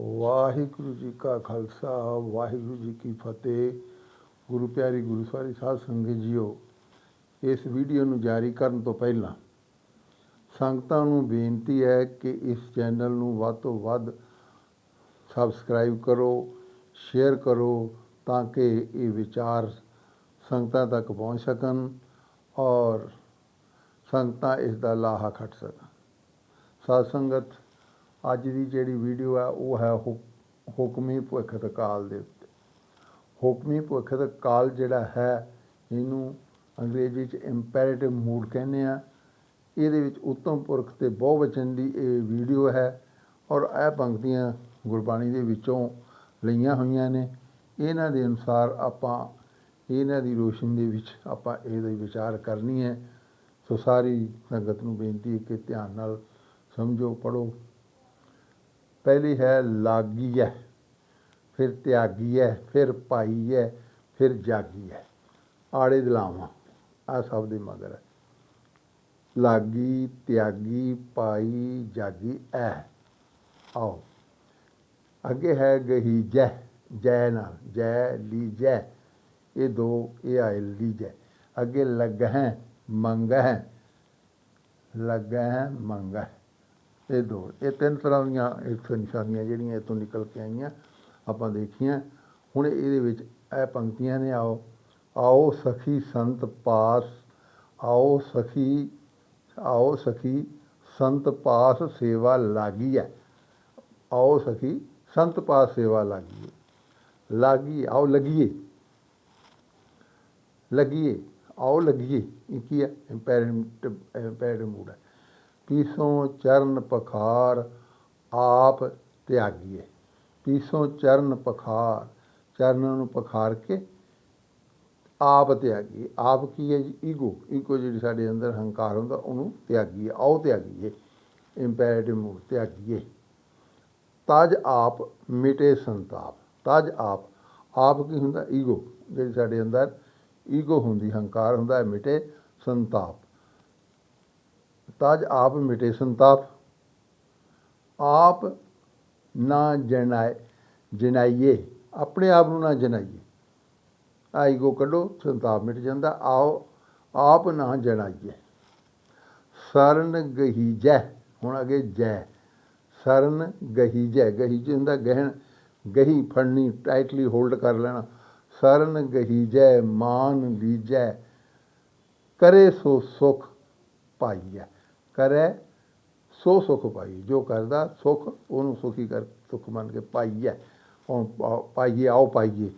ਵਾਹਿਗੁਰੂ ਜੀ ਕਾ ਖਾਲਸਾ, ਵਾਹਿਗੁਰੂ ਜੀ ਕੀ ਫਤਿਹ। ਗੁਰੂ ਪਿਆਰੀ ਗੁਰੂ ਸਵਾਰੀ ਸਾਧ ਸੰਗਤ ਜੀਓ, ਇਸ ਵੀਡੀਓ ਨੂੰ ਜਾਰੀ ਕਰਨ ਤੋਂ ਪਹਿਲਾਂ ਸੰਗਤਾਂ ਨੂੰ ਬੇਨਤੀ ਹੈ ਕਿ ਇਸ ਚੈਨਲ ਨੂੰ ਵੱਧ ਤੋਂ ਵੱਧ ਸਬਸਕ੍ਰਾਈਬ ਕਰੋ, ਸ਼ੇਅਰ ਕਰੋ ਤਾਂ ਕਿ ਇਹ ਵਿਚਾਰ ਸੰਗਤਾਂ ਤੱਕ ਪਹੁੰਚ ਸਕਣ ਔਰ ਸੰਗਤਾਂ ਇਸ ਦਾ ਲਾਹਾ ਖੱਟ ਸਕਣ। ਸਾਧ ਸੰਗਤ ਅੱਜ ਦੀ ਜਿਹੜੀ ਵੀਡੀਓ ਹੈ, ਉਹ ਹੈ ਹੁਕ- ਹੁਕਮੀ ਭੁਖਤ ਕਾਲ ਦੇ ਉੱਤੇ। ਹੁਕਮੀ ਭੁਖਤ ਕਾਲ ਜਿਹੜਾ ਹੈ, ਇਹਨੂੰ ਅੰਗਰੇਜ਼ੀ ਚ ਇੰਪੈਰੇਟਿਵ ਮੂਡ ਕਹਿੰਦੇ ਆ। ਇਹਦੇ ਵਿੱਚ ਉੱਤਮ ਪੁਰਖ ਤੇ ਬਹੁਵਚਨ ਦੀ ਇਹ ਵੀਡੀਓ ਹੈ ਔਰ ਇਹ ਪੰਕਤੀਆਂ ਗੁਰਬਾਣੀ ਦੇ ਵਿੱਚੋਂ ਲਈਆਂ ਹੋਈਆਂ ਨੇ। ਇਹਨਾਂ ਦੇ ਅਨੁਸਾਰ ਆਪਾਂ, ਇਹਨਾਂ ਦੀ ਰੋਸ਼ਨੀ ਦੇ ਵਿੱਚ ਆਪਾਂ ਇਹਦੇ ਵਿਚਾਰ ਕਰਨੀ ਹੈ। ਸੋ ਸਾਰੀ ਸੰਗਤ ਨੂੰ ਬੇਨਤੀ ਹੈ ਕਿ ਧਿਆਨ ਨਾਲ ਸਮਝੋ ਪੜੋ ਪਹਿਲੀ ਹੈ ਲਾਗੀ ਹੈ ਫਿਰ ਤਿਆਗੀ ਹੈ ਫਿਰ ਪਾਈ ਹੈ ਫਿਰ ਜਾਗੀ ਹੈ ਆੜੇ ਦਿਲਾਵਾਂ ਆ ਸਭ ਦੇ ਮਗਰ ਹੈ। ਲਾਗੀ, ਤਿਆਗੀ, ਪਾਈ, ਜਾਗੀ, ਐ। ਆਓ। ਅੱਗੇ ਹੈ ਗਹੀ, ਜੈ। ਜੈ ਨਾਲ, ਜੈ ਲੀ ਜੈ ਇਹ ਦੋ, ਇਹ ਆਏ ਲੀ ਜੈ ਅੱਗੇ ਲੱਗ ਹੈ ਮੰਗ ਹੈ ਲੱਗ ਹੈ ਮੰਗ ਹੈ ਇਹ ਦੋ, ਇਹ ਤਿੰਨ ਤਰ੍ਹਾਂ ਦੀਆਂ ਇੱਥੋਂ ਨਿਸ਼ਾਨੀਆਂ ਜਿਹੜੀਆਂ ਇੱਥੋਂ ਨਿਕਲ ਕੇ ਆਈਆਂ, ਆਪਾਂ ਦੇਖੀਆਂ। ਹੁਣ ਇਹਦੇ ਵਿੱਚ ਇਹ ਪੰਕਤੀਆਂ ਨੇ, ਆਓ ਆਓ ਸਖੀ ਸੰਤ ਪਾਸ, ਆਓ ਸਖੀ ਆਓ ਸਖੀ ਸੰਤ ਪਾਸ ਸੇਵਾ ਲਾਗੀ ਹੈ ਆਓ ਸਖੀ ਸੰਤ ਪਾਸ ਸੇਵਾ ਲਾਗੀ ਲਾਗੀ, ਆਓ ਲਗੀਏ। ਲਗੀਏ, ਆਓ ਲਗੀਏ। ਇਹ ਕੀ ਹੈ ਇੰਪੈਰੇਟਿਵ ਇੰਪੈਰੇਟਿਵ ਮੂਡ ਹੈ ਪੀਸੋਂ ਚਰਨ ਪਖਾਰ ਆਪ ਤਿਆਗੀਏ। ਪੀਸੋਂ ਚਰਨ ਪਖਾਰ, ਚਰਨਾਂ ਨੂੰ ਪਖਾਰ ਕੇ ਆਪ ਤਿਆਗੀਏ। ਆਪ ਕੀ ਹੈ ਜੀ? ਈਗੋ। ਈਗੋ ਜਿਹੜੀ ਸਾਡੇ ਅੰਦਰ ਹੰਕਾਰ ਹੁੰਦਾ, ਉਹਨੂੰ ਤਿਆਗੀਏ, ਆਓ ਤਿਆਗੀਏ। ਇੰਪੈਰੇਟਿਵ ਮੂਡ ਤਿਆਗੀਏ। ਤਜ ਆਪ ਮਿਟੇ ਸੰਤਾਪ। ਤਜ ਆਪ। ਆਪ ਕੀ ਹੁੰਦਾ? ਈਗੋ। ਜਿਹੜੀ ਸਾਡੇ ਅੰਦਰ ਈਗੋ ਹੁੰਦੀ, ਹੰਕਾਰ ਹੁੰਦਾ ਹੈ ਮਿਟੇ ਸੰਤਾਪ। ਤਜ ਆਪ ਮਿਟੇ ਸੰਤਾਪ। ਆਪ ਨਾ ਜਨਾਏ ਜਨਾਈਏ। ਆਪਣੇ ਆਪ ਨੂੰ ਨਾ ਜਨਾਈਏ। ਆ ਈਗੋ ਕੱਢੋ, ਸੰਤਾਪ ਮਿਟ ਜਾਂਦਾ। ਆਓ, ਆਪ ਨਾ ਜਨਾਈਏ। ਸਰਨ ਗਹੀ ਜੈ। ਹੁਣ ਅਗੇ ਜੈ। ਸਰਨ ਗਹੀ ਗਹੀਜੈ ਗਹੀਜੈ ਹੁੰਦਾ ਗਹਿਣ। ਗਹੀ ਫੜਨੀ, ਟਾਈਟਲੀ ਹੋਲਡ ਕਰ ਲੈਣਾ। ਸਰਨ ਗਹੀ ਜੈ, ਮਾਨ ਲੀਜੈ। ਕਰੇ ਸੋ ਸੁਖ ਪਾਈਐ। ਕਰੇ, ਸੋ ਸੁਖ ਪਾਈ ਜੋ ਕਰਦਾ ਸੁਖ, ਉਹਨੂੰ ਸੁਖੀ ਕਰ, ਸੁਖ ਮੰਨ ਕੇ ਪਾਈਐ ਹੁਣ ਪਾ- ਪਾਈਏ, ਆਓ ਪਾਈਏ।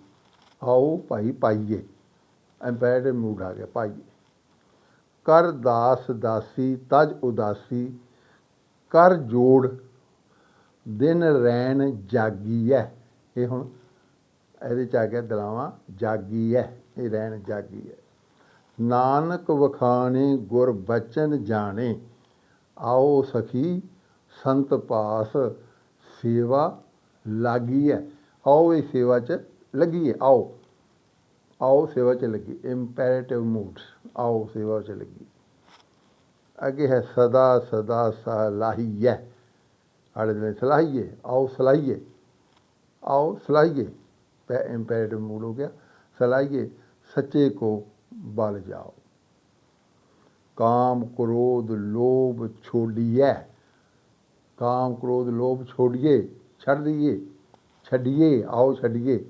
ਆਓ ਭਾਈ ਪਾਈਏ। ਐਮਪੈਰੇਟਿਵ ਮੂਡ ਆ ਗਿਆ ਪਾਈਏ। ਕਰ ਦਾਸ ਦਾਸੀ, ਤਜ ਉਦਾਸੀ। ਕਰ ਜੋੜ, ਦਿਨ ਰਹਿਣ ਜਾਗੀ ਹੈ ਇਹ ਹੁਣ ਇਹਦੇ ਚ ਆ ਗਿਆ ਦਲਾਵਾਂ ਜਾਗੀ ਹੈ ਇਹ ਰਹਿਣ ਜਾਗੀ ਹੈ ਨਾਨਕ ਵਖਾਣੇ, ਗੁਰ ਬਚਨ ਜਾਣੇ। ਆਓ ਸਖੀ, ਸੰਤ ਪਾਸ ਸੇਵਾ ਲਾਗੀ ਹੈ ਆਓ ਇਹ ਸੇਵਾ ਚ ਲੱਗੀਏ ਆਓ। ਆਓ ਸੇਵਾ ਚ ਲੱਗੀ ਇੰਪੈਰੇਟਿਵ ਮੂਡ ਆਓ ਸੇਵਾ ਚ ਲੱਗੀ ਅੱਗੇ ਹੈ, ਸਦਾ ਸਦਾ ਸਲਾਹੀਏ ਆੜੇ ਦੇ ਸਲਾਹੀਏ, ਆਓ ਸਲਾਹੀਏ। ਆਓ ਸਲਾਹੀਏ, ਪੈ ਇੰਪੈਰੇਟਿਵ ਮੂਡ ਹੋ ਗਿਆ। ਸਲਾਹੀਏ, ਸੱਚੇ ਕੋ ਬਲ ਜਾਓ। ਕਾਮ ਕ੍ਰੋਧ ਲੋਭ ਛੋੜੀਏ ਕਾਮ ਕ੍ਰੋਧ ਲੋਭ ਛੋੜੀਏ, ਛੱਡ ਦਈਏ, ਛੱਡੀਏ, ਆਓ ਛੱਡੀਏ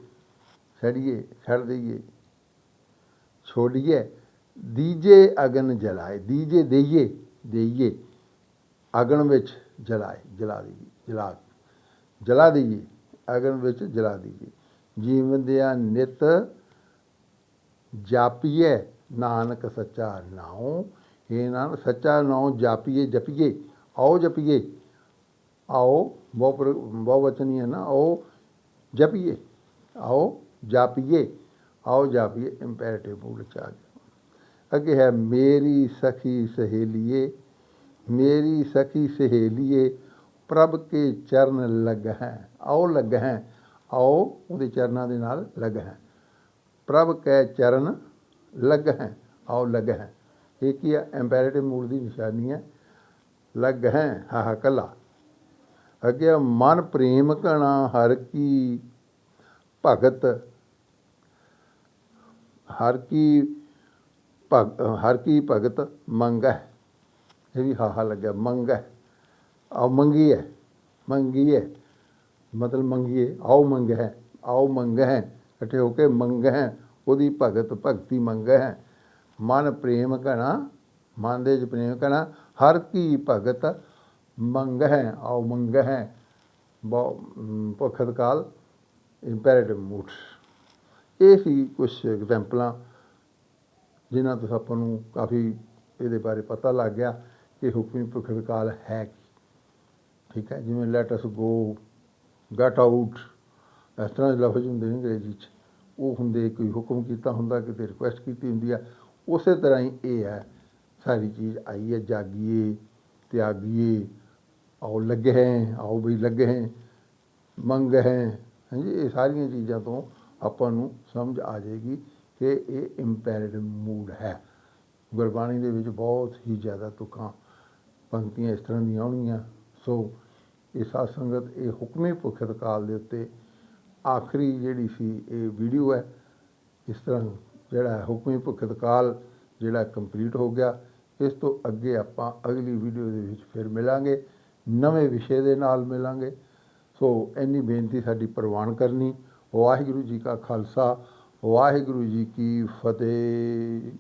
ਛੱਡੀਏ, ਛੱਡ ਦਈਏ। ਛੋੜੀਏ ਦੀਜੇ ਅਗਨ ਜਲਾਏ, ਦੀਜੇ ਦੇਈਏ ਦੇਈਏ, ਅਗਨ ਵਿੱਚ ਜਲਾਏ, ਜਲਾ ਦਈਏ, ਜਲਾ ਜਲਾ ਦਈਏ, ਅਗਨ ਵਿੱਚ ਜਲਾ ਦਈਏ। ਜੀਵਨ ਦਿਆ ਨਿਤ ਜਾਪੀਏ ਨਾਨਕ ਸੱਚਾ ਨਾਉ ਇਹ ਨਾਨਕ, ਸੱਚਾ ਨਾਉ ਜਾਪੀਏ, ਜਪੀਏ, ਆਓ ਜਪੀਏ। ਆਓ, ਬਹੁ ਬਹੁਵਚਨੀ ਹੈ ਨਾ, ਆਓ ਜਪੀਏ। ਆਓ ਜਾਪੀਏ ਆਓ ਜਾਪੀਏ ਇੰਪੈਰੇਟਿਵ ਮੂਡ ਚ ਆ ਗਿਆ। ਅੱਗੇ ਹੈ, ਮੇਰੀ ਸਖੀ ਸਹੇਲੀਏ, ਮੇਰੀ ਸਖੀ ਸਹੇਲੀਏ, ਪ੍ਰਭ ਕੇ ਚਰਨ ਲੱਗ ਹੈ ਆਓ ਲੱਗ ਹੈ ਆਓ ਉਹਦੇ ਚਰਨਾਂ ਦੇ ਨਾਲ ਲੱਗ ਹੈ ਪ੍ਰਭ ਕੈ ਚਰਨ ਲੱਗ ਹੈ ਆਓ ਲੱਗ ਹੈ ਇਹ ਕੀ ਹੈ? ਐਮਪੈਰੇਟਿਵ ਮੂਡ ਦੀ ਨਿਸ਼ਾਨੀ ਹੈ। ਲੱਗ ਹੈ ਹਾ ਹਾ ਕੱਲਾ ਅੱਗੇ ਮਨ ਪ੍ਰੇਮ ਕਣਾ ਹਰ ਕੀ ਭਗਤ। ਹਰ ਕੀ ਭਗ, ਹਰ ਕੀ ਭਗਤ ਮੰਗੈ ਇਹ ਵੀ ਹਾਹਾ ਲੱਗਿਆ, ਮੰਗੈ ਆਓ ਮੰਗੀ ਹੈ ਮੰਗੀ ਹੈ ਮਤਲਬ ਮੰਗੀਏ, ਆਓ ਮੰਗੈ ਆਓ ਮੰਗੈ ਇਕੱਠੇ ਹੋ ਕੇ ਮੰਗੈ ਉਹਦੀ ਭਗਤ ਭਗਤੀ ਮੰਗੈ ਮਨ ਪ੍ਰੇਮ ਘਣਾ, ਮਨ ਦੇ ਚ ਪ੍ਰੇਮ ਘਣਾ, ਹਰ ਕੀ ਭਗਤ ਮੰਗੈ ਆਓ ਮੰਗੈ ਬਹੁ ਭਖਤ ਕਾਲ ਇੰਪੈਰੇਟਿਵ ਮੂਡਸ ਇਹ ਸੀ ਕੁਝ ਐਗਜ਼ੈਂਪਲਾਂ ਜਿਨ੍ਹਾਂ ਤੋਂ ਆਪਾਂ ਨੂੰ ਕਾਫੀ ਇਹਦੇ ਬਾਰੇ ਪਤਾ ਲੱਗ ਗਿਆ ਕਿ ਹੁਕਮੀ ਭਖਤ ਕਾਲ ਹੈ ਕੀ। ਠੀਕ ਹੈ, ਜਿਵੇਂ ਲੈਟ ਅਸ ਗੋ ਗਟ ਆਊਟ ਇਸ ਤਰ੍ਹਾਂ ਦੇ ਲਫ਼ਜ਼ ਹੁੰਦੇ ਨੇ ਅੰਗਰੇਜ਼ੀ 'ਚ। ਉਹ ਹੁੰਦੇ ਕੋਈ ਹੁਕਮ ਕੀਤਾ ਹੁੰਦਾ, ਕਿਤੇ ਰਿਕੁਐਸਟ ਕੀਤੀ ਹੁੰਦੀ ਆ ਉਸੇ ਤਰ੍ਹਾਂ ਹੀ ਇਹ ਹੈ, ਸਾਰੀ ਚੀਜ਼ ਆਈ ਹੈ ਜਾਗੀਏ, ਤਿਆਗੀਏ, ਆਓ ਲੱਗੇ ਹੈ, ਆਓ ਵੀ ਲੱਗੇ ਹੈ, ਮੰਗ ਹੈ। ਹਾਂਜੀ, ਇਹ ਸਾਰੀਆਂ ਚੀਜ਼ਾਂ ਤੋਂ ਆਪਾਂ ਨੂੰ ਸਮਝ ਆ ਜਾਏਗੀ ਕਿ ਇਹ ਇੰਪੈਰੇਟਿਵ ਮੂਡ ਹੈ। ਗੁਰਬਾਣੀ ਦੇ ਵਿੱਚ ਬਹੁਤ ਹੀ ਜ਼ਿਆਦਾ ਤੁਕਾਂ ਪੰਕਤੀਆਂ ਇਸ ਤਰ੍ਹਾਂ ਦੀਆਂ ਆਉਣਗੀਆਂ। ਸੋ ਇਹ ਸਾਧ ਸੰਗਤ, ਇਹ ਹੁਕਮੇ ਭੁਖਤ ਕਾਲ ਦੇ ਉੱਤੇ ਆਖਰੀ ਜਿਹੜੀ ਸੀ ਇਹ ਵੀਡੀਓ ਹੈ, ਇਸ ਤਰ੍ਹਾਂ ਜਿਹੜਾ ਹੈ ਹੁਕਮੇ ਕਾਲ ਜਿਹੜਾ ਕੰਪਲੀਟ ਹੋ ਗਿਆ। ਇਸ ਤੋਂ ਅੱਗੇ ਆਪਾਂ ਅਗਲੀ ਵੀਡੀਓ ਦੇ ਵਿੱਚ ਫਿਰ ਮਿਲਾਂਗੇ, ਨਵੇਂ ਵਿਸ਼ੇ ਦੇ ਨਾਲ ਮਿਲਾਂਗੇ। ਸੋ ਇੰਨੀ ਬੇਨਤੀ ਸਾਡੀ ਪ੍ਰਵਾਨ ਕਰਨੀ। ਵਾਹਿਗੁਰੂ ਜੀ ਕਾ ਖਾਲਸਾ, ਵਾਹਿਗੁਰੂ ਜੀ ਕੀ ਫਤਿਹ।